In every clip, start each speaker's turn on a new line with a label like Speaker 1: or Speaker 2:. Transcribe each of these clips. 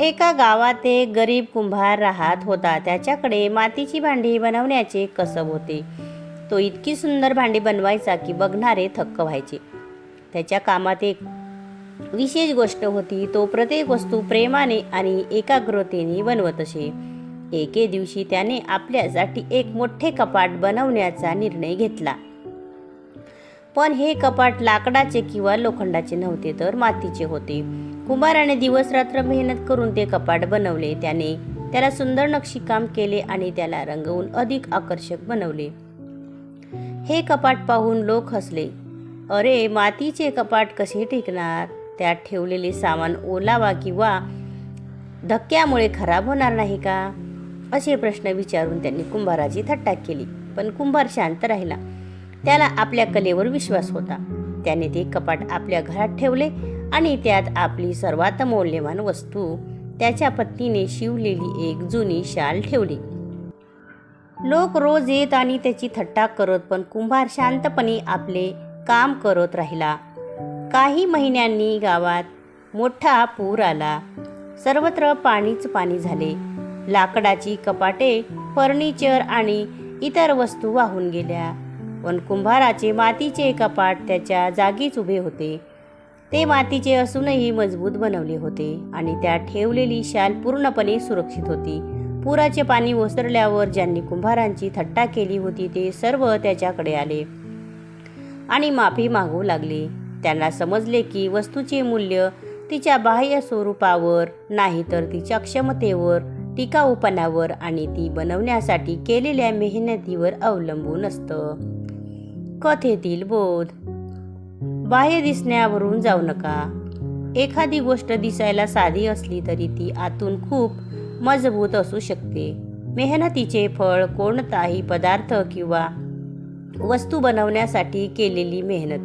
Speaker 1: एका गावात एक गरीब कुंभार राहत होता. त्याच्याकडे मातीची भांडी बनवण्याचे कसब होते. तो इतकी सुंदर भांडी बनवायचा की बघणारे थक्क व्हायचे. त्याच्या कामात एक विशेष गोष्ट होती. तो प्रत्येक वस्तू प्रेमाने आणि एकाग्रतेने बनवत असे. एके दिवशी त्याने आपल्यासाठी एक मोठे कपाट बनवण्याचा निर्णय घेतला. पण हे कपाट लाकडाचे किंवा लोखंडाचे नव्हते तर मातीचे होते. कुंभाराने दिवस रात्र मेहनत करून ते कपाट बनवले. त्याने त्याला सुंदर नक्षीकाम केले आणि त्याला रंगवून अधिक आकर्षक बनवले. हे कपाट पाहून लोक हसले. अरे मातीचे कपाट कसे टिकणार? त्यात ठेवलेले सामान ओलावा किंवा धक्क्यामुळे खराब होणार नाही का? असे प्रश्न विचारून त्यांनी कुंभाराची थट्टा केली. पण कुंभार शांत राहिला. त्याला आपल्या कलेवर विश्वास होता. त्याने ते कपाट आपल्या घरात ठेवले आणि त्यात आपली सर्वात मौल्यवान वस्तू. त्याच्या पत्नीने शिवलेली एक जुनी शाल ठेवली. लोक रोज येत आणि त्याची थट्टा करत पण कुंभार शांतपणे आपले काम करत राहिला. काही महिन्यांनी गावात मोठा पूर आला. सर्वत्र पाणीच पाणी झाले. लाकडाची कपाटे फर्निचर आणि इतर वस्तू वाहून गेल्या. पण कुंभाराचे मातीचे कपाट त्याच्या जागीच उभे होते. ते मातीचे असूनही मजबूत बनवले होते आणि त्यात ठेवलेली शाल पूर्णपणे सुरक्षित होती. पुराचे पाणी ओसरल्यावर ज्यांनी कुंभारांची थट्टा केली होती ते सर्व त्याच्याकडे आले. आणि माफी मागू लागले. त्यांना समजले की वस्तूचे मूल्य तिच्या बाह्य स्वरूपावर नाही तर तिच्या क्षमतेवर टिकाऊपणावर आणि ती बनवण्यासाठी केलेल्या मेहनतीवर अवलंबून असतं. कथेतील बोध. बाह्य दिसण्यावरून जाऊ नका. एखादी गोष्ट दिसायला साधी असली तरी ती आतून खूप मजबूत असू शकते. मेहनतीचे फळ कोणताही पदार्थ किंवा वस्तू बनवण्यासाठी केलेली मेहनत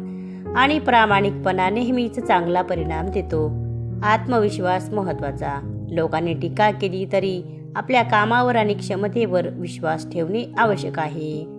Speaker 1: आणि प्रामाणिकपणा नेहमीच चांगला परिणाम देतो. आत्मविश्वास महत्त्वाचा. लोकांनी टीका केली तरी आपल्या कामावर आणि क्षमतेवर विश्वास ठेवणे आवश्यक आहे.